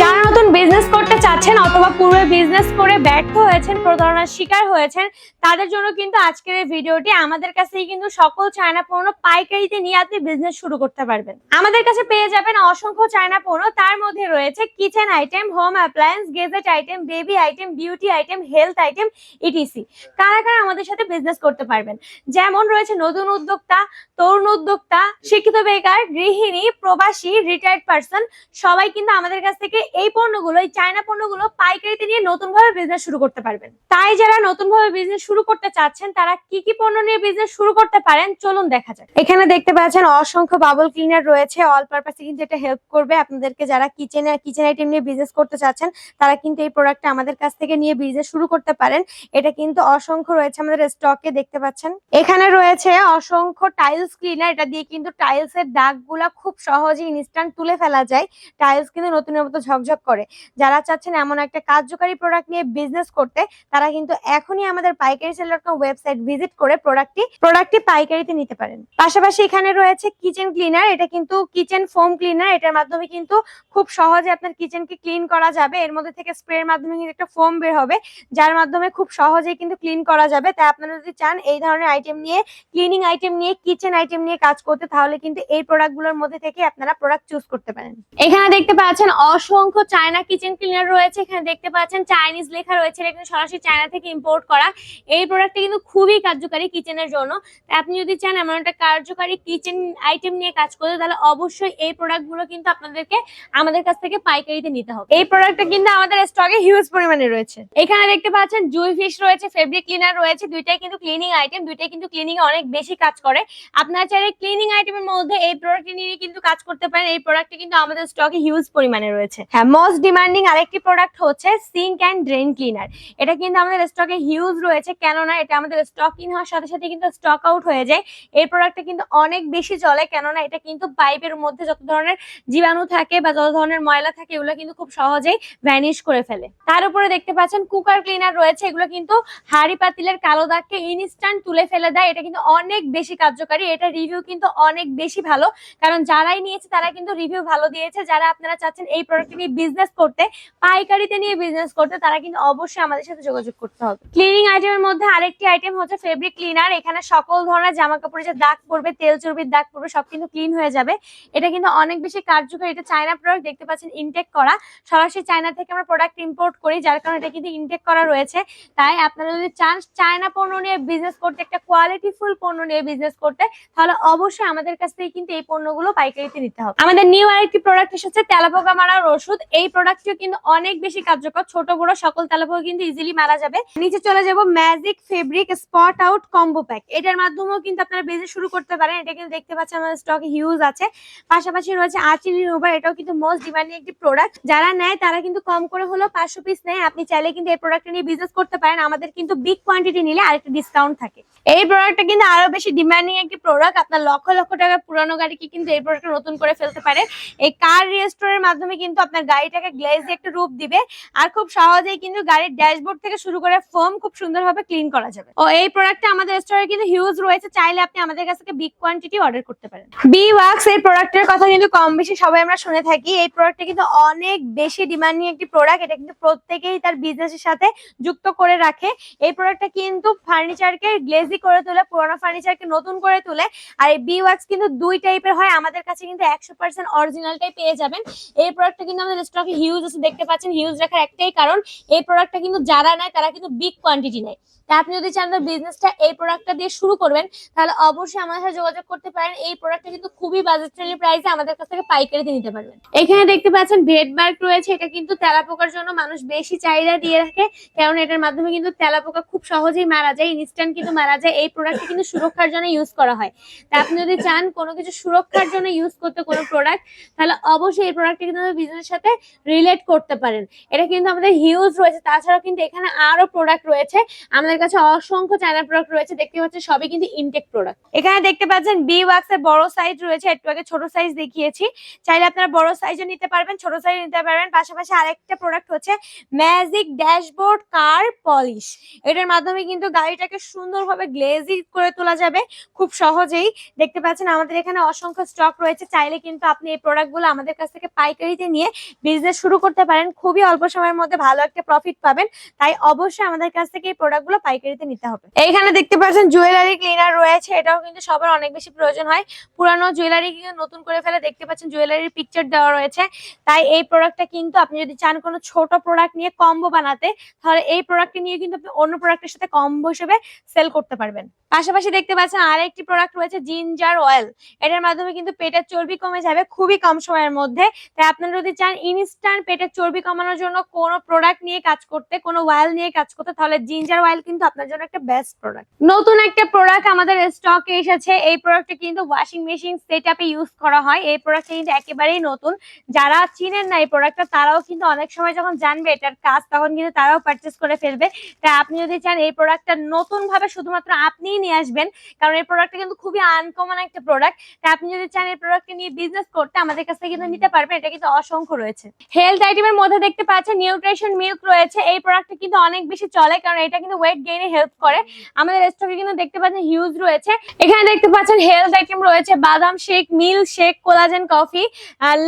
যারা নতুন বিজনেস করতে চাচ্ছেন অথবা পূর্বে বিজনেস করে ব্যর্থ হয়েছেন, প্রতারণার শিকার হয়েছেন, তাদের জন্য কিন্তু আজকের এই ভিডিওটি আমাদের কাছেই কিন্তু সকল চায়না পণ্য পাইকারিতে নিয়ে আপনি বিজনেস শুরু করতে পারবেন। আমাদের কাছে পেয়ে যাবেন অসংখ্য চায়না পণ্য। তার মধ্যে রয়েছে kitchen item home appliance gadget item baby item beauty item health item E T C কারা কারা আমাদের সাথে বিজনেস করতে পারবেন? যেমন রয়েছে নতুন উদ্যোক্তা, তরুণ উদ্যোক্তা, শিক্ষিত বেকার, গৃহিণী, প্রবাসী রিটায়ার্ড পার্সন সবাই কিন্তু আমাদের কাছ থেকে এই পণ্যগুলো, এই চায়না পণ্যগুলো পাইকারিতে নিয়ে নতুন ভাবে বিজনেস শুরু করতে পারবেন। তাই যারা নতুন ভাবে বিজনেস শুরু করতে চাচ্ছেন, তারা কি কি পণ্য নিয়ে বিজনেস শুরু করতে পারেন, চলুন দেখা যাক। এখানে দেখতে পাচ্ছেন অসংখ্য বাবল ক্লিনার রয়েছে অল পারপাসে কিন্তু এটা হেল্প করবে আপনাদেরকে যারা কিচেনে কিচেন আইটেম নিয়ে বিজনেস করতে চাচ্ছেন, তারা কিন্তু এই প্রোডাক্টটা আমাদের কাছ থেকে নিয়ে বিজনেস শুরু করতে পারেন। এটা কিন্তু অসংখ্য রয়েছে আমাদের স্টকে দেখতে পাচ্ছেন। এখানে রয়েছে অসংখ্য টাইলস ক্লিনার এটা দিয়ে কিন্তু টাইলস এর দাগগুলা খুব সহজে ইনস্ট্যান্ট তুলে ফেলা যায়। টাইলস কিন্তু নতুনের মতো ঝকঝক করে। যারা চাচ্ছেন এমন একটা কার্যকারী প্রোডাক্ট নিয়ে বিজনেস করতে, তারা কিন্তু এখনই আমাদের Paikari sale dot com website visit করে প্রোডাক্টটি প্রোডাক্টটি পাইকারিতে নিতে পারেন। পাশাপাশি এখানে রয়েছে কিচেন ক্লিনার এটা কিন্তু কিচেন ফোম ক্লিনার এটার মাধ্যমে কিন্তু খুব সহজে আপনার কিচেনকে ক্লিন করা যাবে। এর মধ্যে থেকে স্প্রের মাধ্যমে কিন্তু একটা ফোম বের হবে, যার মাধ্যমে খুব সহজেই কিন্তু ক্লিন করা যাবে। তাই আপনারা যদি চান এই ধরনের আইটেম নিয়ে ক্লিনিং আইটেম নিয়ে কিচেন আইটেম নিয়ে কাজ করতে, তাহলে কিন্তু এই প্রোডাক্টগুলোর মধ্যে থেকে আপনারা প্রোডাক্ট চুজ করতে পারেন। এখানে দেখতে পাচ্ছেন অসংখ্য চায়না কিচেন ক্লিনার রয়েছে। এখানে দেখতে পাচ্ছেন চাইনিজ লেখা রয়েছে। কিন্তু সরাসরি চায়না থেকে ইম্পোর্ট করা। এই প্রোডাক্টটা কিন্তু খুবই কার্যকারী কিচেনের জন্য। আপনি যদি চান এমন একটা কার্যকারী কিচেন আইটেম নিয়ে কাজ করতে, তাহলে অবশ্যই এই প্রোডাক্টগুলো কিন্তু আপনাদেরকে আমাদের কাছ থেকে পাইকারিতে নিতে হবে। এই প্রোডাক্টটা কিন্তু আমাদের স্টকে হিউজ পরিমাণে রয়েছে। এখানে দেখতে পাচ্ছেন জুই ফিশ রয়েছে ফেব্রিক ক্লিনার রয়েছে। দুইটাই কিন্তু ক্লিনিং আইটেম দুইটাই কিন্তু ক্লিনিং এ অনেক বেশি কাজ করে। আপনারা চাইলে ক্লিনিং আইটেমের মধ্যে এই প্রোডাক্ট নিয়ে কিন্তু কাজ করতে পারেন। এই প্রোডাক্টটি কিন্তু আমাদের স্টকে হিউজ পরিমাণে রয়েছে। হ্যাঁ মোস্ট ডিমান্ডিং আরেকটি প্রোডাক্ট হচ্ছে সিঙ্ক অ্যান্ড ড্রেন ক্লিনার এটা কিন্তু আমাদের স্টকে হিউজ রয়েছে, কেননা এটা আমাদের স্টক ইন হওয়ার সাথে সাথে কিন্তু স্টক আউট হয়ে যায়। এই প্রোডাক্টটা কিন্তু অনেক বেশি চলে কেননা এটা কিন্তু পাইপের মধ্যে যত ধরনের জীবাণু থাকে বা যত ধরনের ময়লা থাকে, এগুলো কিন্তু খুব সহজেই ভ্যানিশ করে ফেলে। তার উপরে দেখতে পাচ্ছেন কুকার ক্লিনার রয়েছে, এগুলো কিন্তু হাড়ি পাতিলের কালো দাগকে ইনস্ট্যান্ট তুলে ফেলে দেয়। এটা কিন্তু অনেক বেশি কার্যকারী, এটা রিভিউ কিন্তু অনেক বেশি ভালো। কারণ যারাই নিয়েছে তারা কিন্তু রিভিউ ভালো দিয়েছে। যারা আপনারা চাচ্ছেন এই প্রোডাক্ট নিয়ে বিজনেস করতে, পাইকারিতে নিয়ে বিজনেস করতে, তারা কিন্তু অবশ্যই আমাদের সাথে যোগাযোগ করতে হবে। ক্লিনিং আইটেমের মধ্যে আরেকটি আইটেম হচ্ছে ফেব্রিক ক্লিনার এখানে সকল ধরনের জামা কাপড়ে যে দাগ পড়বে, তেল চর্বির দাগ পড়বে, সব কিন্তু ক্লিন হয়ে যাবে। এটা কিন্তু অনেক বেশি কার্যকরী। এটা চায়না প্রোডাক্ট দেখতে পাচ্ছেন ইনটেক করা। সরাসরি চায়না থেকে আমরা প্রোডাক্ট ইম্পোর্ট করি, যার কারণে এটা কিন্তু ইনটেক করা রয়েছে। তাই আপনারা যদি চান চায়না পণ্য নিয়ে বিজনেস করতে, একটা কোয়ালিটিফুল পণ্য নিয়ে বিজনেস করতে, তাহলে অবশ্যই আমাদের কাছ থেকে কিন্তু এই পণ্যগুলো পাইকারিতে নিতে হবে। আমাদের নিউ আরেকটি প্রোডাক্ট এসেছে, তেলাপোকা মারার ওষুধ এই প্রোডাক্টটিও কিন্তু অনেক বেশি কার্যকর। ছোট, বড় সকল তেলাপোকা কিন্তু ইজিলি মারা যাবে। নিচে চলে যাব magic fabric spot out combo pack এটার মাধ্যমেও কিন্তু আপনারা বিজনেস শুরু করতে পারেন। এটা কিন্তু দেখতে পাচ্ছেন, আমাদের স্টকে হিউজ আছে। পাশাপাশি রয়েছে আর্চি রিমুভার এটাও কিন্তু মোস্ট ডিমান্ডিং একটি প্রোডাক্ট যারা নেয়, তারা কিন্তু কম করে হলেও পাঁচশো পিস নেয়। আপনি চাইলে কিন্তু এই প্রোডাক্টটা নিয়ে বিজনেস করতে পারেন। আমাদের কিন্তু বিগ কোয়ান্টিটি নিলে আরেকটা ডিসকাউন্ট থাকে। এই প্রোডাক্টটা কিন্তু আরও বেশি ডিমান্ডিং একটি প্রোডাক্ট আপনার লক্ষ লক্ষ টাকার পুরানো গাড়িকে কিন্তু এই প্রোডাক্টটা নতুন করে ফেলতে পারে। এই কার রেস্টোরের মাধ্যমে কিন্তু আপনার গাড়িটাকে গ্লেজি একটা রূপ দিবে। আর খুব সহজেই কিন্তু গাড়ির ড্যাশবোর্ড থেকে শুরু করে ফোম খুব সুন্দরভাবে ক্লিন করা যাবে। ও, এই প্রোডাক্টটা আমাদের স্টোরে কিন্তু হিউজ রয়েছে। চাইলে আপনি আমাদের কাছ থেকে বিগ কোয়ান্টিটি অর্ডার করতে পারেন। বি ওয়াক্স এই প্রোডাক্টের কথা কিন্তু কম বেশি সবাই আমরা শুনে থাকি। এই প্রোডাক্টটা কিন্তু অনেক বেশি ডিমান্ডিং একটি প্রোডাক্ট এটা কিন্তু প্রত্যেকেই তার বিজনেসের সাথে যুক্ত করে রাখে। এই প্রোডাক্টটা কিন্তু ফার্নিচারকে গ্লেজি করে তোলে, পুরোনো ফার্নিচারকে নতুন করে তোলে। আর এই বি ওয়াক্স কিন্তু দুই টাইপের হয়। আমাদের কাছে কিন্তু একশো পার্সেন্ট অরিজিনালটাই পেয়ে যাবেন। এই প্রোডাক্টটা কিন্তু আমাদের স্টকে হিউজ আছে, দেখতে পাচ্ছেন হিউজ রাখার একটাই কারণ, এই প্রোডাক্টটা কিন্তু যারা নেয়, তারা কিন্তু বিগ কোয়ান্টিটি নেয়। তা আপনি যদি চান বিজনেসটা এই প্রোডাক্টটা দিয়ে শুরু করবেন, তাহলে অবশ্যই আমাদের সাথে যোগাযোগ করতে পারেন। এই প্রোডাক্টটা কিন্তু খুবই বাজেট ফ্রেন্ডলি প্রাইসে আমাদের কাছ থেকে পাইকারিতে নিতে পারবেন। এখানে দেখতে পাচ্ছেন ভেট বার্ক রয়েছে। এটা কিন্তু তেলাপোকার জন্য মানুষ বেশি চাহিদা দিয়ে রাখে। কারণ এটার মাধ্যমে কিন্তু তেলাপোকা খুব সহজেই মারা যায় ইনস্ট্যান্ট কিন্তু মারা যায়। এই প্রোডাক্টটা কিন্তু সুরক্ষার জন্য ইউজ করা হয়। তা আপনি যদি চান কোনো কিছু সুরক্ষার জন্য ইউজ করতে কোনো প্রোডাক্ট তাহলে অবশ্যই এই প্রোডাক্টটা কিন্তু বিজনেসের সাথে রিলেট করতে পারেন। এটা কিন্তু আমাদের হিউজ রয়েছে। তাছাড়াও কিন্তু এখানে আরও প্রোডাক্ট রয়েছে। আমাদের কাছে অসংখ্য চায়না প্রোডাক্ট রয়েছে। দেখতে পাচ্ছেন, সবই কিন্তু ইনটেক প্রোডাক্ট এখানে দেখতে পাচ্ছেন বি ওয়াক্স এর বড় সাইজ রয়েছে। একটু আগে ছোট সাইজ দেখিয়েছি। চাইলে আপনারা বড় সাইজও নিতে পারবেন, ছোট সাইজ নিতে পারবেন। পাশাপাশি আরেকটা প্রোডাক্ট হচ্ছে ম্যাজিক ড্যাশবোর্ড কার পলিশ এটার মাধ্যমে কিন্তু গাড়িটাকে সুন্দরভাবে গ্লেজি করে তোলা যাবে। খুব সহজেই। দেখতে পাচ্ছেন, আমাদের এখানে অসংখ্য স্টক রয়েছে। চাইলে কিন্তু আপনি এই প্রোডাক্টগুলো আমাদের কাছ থেকে পাইকারিতে নিয়ে বিজনেস শুরু করতে পারেন। খুবই অল্প সময়ের মধ্যে ভালো একটা প্রফিট পাবেন। তাই অবশ্যই আমাদের কাছ থেকে এই প্রোডাক্টগুলো পাইকারিতে নিতে হবে। এইখানে দেখতে পাচ্ছেন জুয়েলারি ক্লিনার রয়েছে। এটাও কিন্তু সবার অনেক বেশি প্রয়োজন হয়। পুরানো জুয়েলারি কিন্তু নতুন করে ফেলে দেখতে পাচ্ছেন জুয়েলারির পিকচার দেওয়া রয়েছে। তাই এই প্রোডাক্টটা কিন্তু আপনি যদি চান কোনো ছোট প্রোডাক্ট নিয়ে কম্বো বানাতে, তাহলে এই প্রোডাক্টটি নিয়ে কিন্তু আপনি অন্য প্রোডাক্টের সাথে কম্বো হিসেবে সেল করতে পারবেন। পাশাপাশি দেখতে পাচ্ছেন আরেকটি প্রোডাক্ট রয়েছে জিঞ্জার অয়েল এটার মাধ্যমে কিন্তু পেটের চর্বি কমে যাবে খুবই কম সময়ের মধ্যে। তাই আপনারা যদি চান ইনস্ট্যান্ট পেটের চর্বি কমানোর জন্য কোনো প্রোডাক্ট নিয়ে কাজ করতে, কোনো অয়েল নিয়ে কাজ করতে, তাহলে জিঞ্জার অয়েল কিন্তু আপনার জন্য একটা বেস্ট প্রোডাক্ট নতুন একটা প্রোডাক্ট আমাদের স্টকে এসেছে। এই প্রোডাক্টটা কিন্তু ওয়াশিং মেশিন সেট ইউজ করা হয়। এই প্রোডাক্টটা কিন্তু একেবারেই নতুন। যারা চিনেন না এই প্রোডাক্টটা তারাও কিন্তু অনেক সময় যখন জানবে এটার কাজ, তখন কিন্তু তারাও পারচেস করে ফেলবে। তাই আপনি যদি চান এই প্রোডাক্টটা নতুন ভাবে শুধুমাত্র আপনিই নিয়ে আসবেন, কারণ এই প্রোডাক্টটা কিন্তু খুবই আনকমন একটা প্রোডাক্ট তাই আপনি যদি চান এই প্রোডাক্টটা নিয়ে বিজনেস করতে, আমাদের কাছ থেকে কিন্তু নিতে পারবেন। এটা কিন্তু অসংখ্য রয়েছে। হেলথ আইটেমের মধ্যে দেখতে পাচ্ছেন নিউট্রিশন মিল্ক রয়েছে। এই প্রোডাক্টটা কিন্তু অনেক বেশি চলে, কারণ এটা কিন্তু ওয়েট গেইনে হেল্প করে। আমাদের স্টকে কিন্তু দেখতে পাচ্ছেন হিউজ রয়েছে। এখানে দেখতে পাচ্ছেন হেলথ আইটেম রয়েছে, বাদাম shake milk shake collagen coffee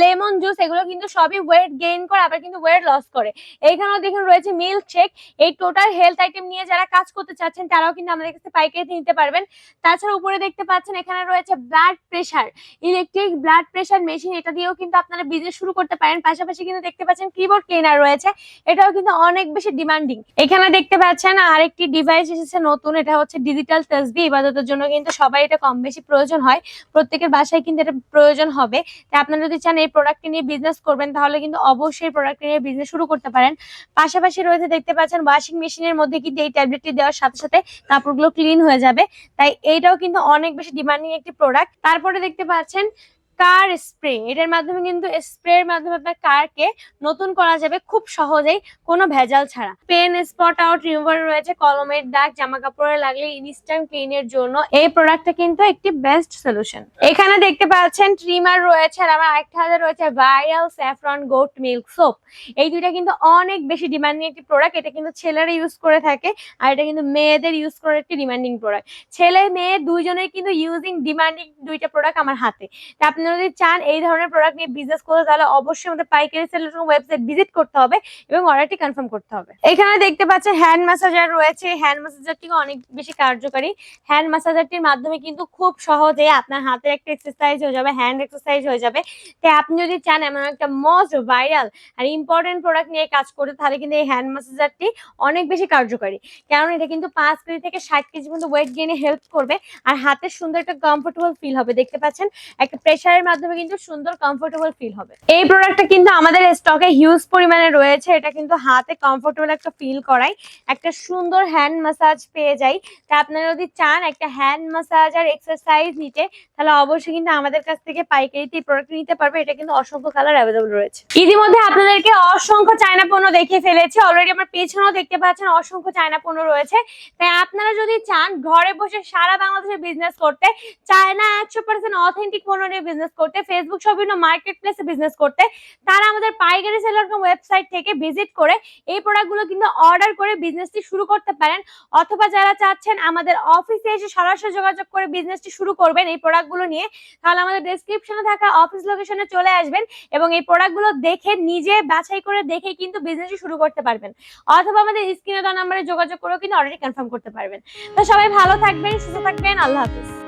lemon juice এগুলো কিন্তু সবই ওয়েট গেইন করে, আবার কিন্তু ওয়েট লস করে। এইখানেও দেখুন রয়েছে মিল্ক শেক এই টোটাল হেলথ আইটেম নিয়ে যারা কাজ করতে চাচ্ছেন, তারাও কিন্তু আমাদের কাছে পাইকারিতে নিতে পারবেন। তাছাড়া উপরে দেখতে পাচ্ছেন, এখানে রয়েছে blood pressure electric blood pressure machine এটা দিয়েও কিন্তু আপনারা বিজনেস শুরু করতে পারেন। পাশাপাশি কিন্তু দেখতে পাচ্ছেন কিবোর্ড ক্লিনার রয়েছে। এটাও কিন্তু অনেক বেশি ডিমান্ডিং এখানে দেখতে পাচ্ছেন আরেকটি ডিভাইস এসেছে নতুন, এটা হচ্ছে ডিজিটাল তসবি ইবাদতের জন্য কিন্তু সবাই এটা কম বেশি প্রয়োজন হয়। প্রত্যেকের বাসায় কিন্তু এটা প্রয়োজন হবে। তাই আপনারা যদি চান এই প্রোডাক্টটি নিয়ে বিজনেস করবেন, তাহলে কিন্তু অবশ্যই প্রোডাক্ট নিয়ে বিজনেস শুরু করতে পারেন। পাশাপাশি রয়েছে দেখতে পাচ্ছেন ওয়াশিং মেশিনের মধ্যে কিন্তু এই ট্যাবলেটটি দেওয়ার সাথে সাথে কাপড়গুলো ক্লিন হয়ে যাবে। তাই এইটাও কিন্তু অনেক বেশি ডিমান্ডিং একটি প্রোডাক্ট তারপরে দেখতে পাচ্ছেন কার স্প্রে এটার মাধ্যমে কিন্তু স্প্রের মাধ্যমে আপনার কারকে নতুন করা যাবে খুব সহজেই, কোনো ভেজাল ছাড়া। পেন স্পট আউট রিমুভার রয়েছে কলমের দাগ জামা কাপড়ে লাগলে ইনস্ট্যান্ট ক্লিনের জন্য। এই প্রোডাক্টটা কিন্তু একটি বেস্ট সলিউশন এখানে দেখতে পাচ্ছেন ট্রিমার রয়েছে, আর আমার আরেকটা হাতে রয়েছে viral saffron goat milk soap এই দুইটা কিন্তু অনেক বেশি ডিমান্ডিং একটি প্রোডাক্ট এটা কিন্তু ছেলেরা ইউজ করে থাকে, আর এটা কিন্তু মেয়েদের ইউজ করার একটি ডিমান্ডিং প্রোডাক্ট ছেলে, মেয়ে দুইজনের কিন্তু ইউজিং ডিমান্ডিং দুইটা প্রোডাক্ট আমার হাতে। তা আপনি যদি চান এই ধরনের প্রোডাক্ট নিয়ে বিজনেস করতে, তাহলে অবশ্যই আমাদের পাইকারি সেলের ওয়েবসাইট ভিজিট করতে হবে এবং অর্ডারটি কনফার্ম করতে হবে। এখানে দেখতে পাচ্ছেন হ্যান্ড ম্যাসাজার রয়েছে। হ্যান্ড ম্যাসাজারটি অনেক বেশি কার্যকারী। হ্যান্ড ম্যাসাজারটির মাধ্যমে কিন্তু খুব সহজে আপনার হাতের একটা এক্সারসাইজ হয়ে যাবে হ্যান্ড এক্সারসাইজ হয়ে যাবে। তাই আপনি যদি চান এমন একটা মোস্ট ভাইরাল আর ইম্পর্টেন্ট প্রোডাক্ট নিয়ে কাজ করতে, তাহলে কিন্তু এই হ্যান্ড ম্যাসাজারটি অনেক বেশি কার্যকারী। কারণ এটা কিন্তু পাঁচ কেজি থেকে ষাট কেজি পর্যন্ত ওয়েট গেইনে হেল্প করবে। আর হাতের সুন্দর একটা কমফোর্টেবল ফিল হবে। দেখতে পাচ্ছেন, একটা প্রেশারের মাধ্যমে কিন্তু সুন্দর কমফোর্টেবল ফিল হবে। এই প্রোডাক্টটা কিন্তু আমাদের স্টকে হিউজ পরিমাণে রয়েছে। এটা কিন্তু হাতে কমফোর্টেবল একটা ফিল করাই একটা সুন্দর হ্যান্ড ম্যাসাজ পেয়ে যাই। তা আপনারা যদি চান একটা হ্যান্ড ম্যাসাজ আর এক্সারসাইজ নিতে, তাহলে অবশ্যই কিন্তু আমাদের কাছ থেকে পাইকারিতে এই প্রোডাক্ট নিতে পারবে। এটা কিন্তু অসংখ্য কালার অ্যাভেলেবল রয়েছে। ইতিমধ্যে আপনাদেরকে অসংখ্য চায়না পণ্য দেখিয়ে ফেলেছি। অলরেডি আমার পেছনেও দেখতে পাচ্ছেন অসংখ্য চায়না পণ্য রয়েছে। তাই আপনারা যদি চান ঘরে বসে সারা বাংলাদেশে বিজনেস করতে, চায়না একশো পার্সেন্ট অথেন্টিক পণ্য নিয়ে বিজনেস করতে ফেসবুক সহ বিভিন্ন মার্কেট প্লেসে বিজনেস করতে, তারা আমাদের পাইকারি সেলার ওয়েবসাইট থেকে ভিজিট করে এই প্রোডাক্টগুলো কিন্তু অর্ডার করে বিজনেসটি শুরু করতে পারেন। অথবা যারা চাচ্ছেন আমাদের অফিসে এসে সরাসরি যোগাযোগ করে বিজনেসটি শুরু করবেন এই প্রোডাক্টগুলো নিয়ে, তাহলে আমাদের ডেসক্রিপশনে থাকা অফিস লোকেশনে চলে আসবেন এবং এই প্রোডাক্টগুলো দেখে, নিজে বাছাই করে দেখে কিন্তু বিজনেসটি শুরু করতে পারবেন। অথবা আমাদের স্ক্রিনে দেওয়া নাম্বারে যোগাযোগ করেও কিন্তু অলরেডি কনফার্ম করতে পারবেন। তো সবাই ভালো থাকবেন, সুস্থ থাকবেন, আল্লাহ হাফিজ।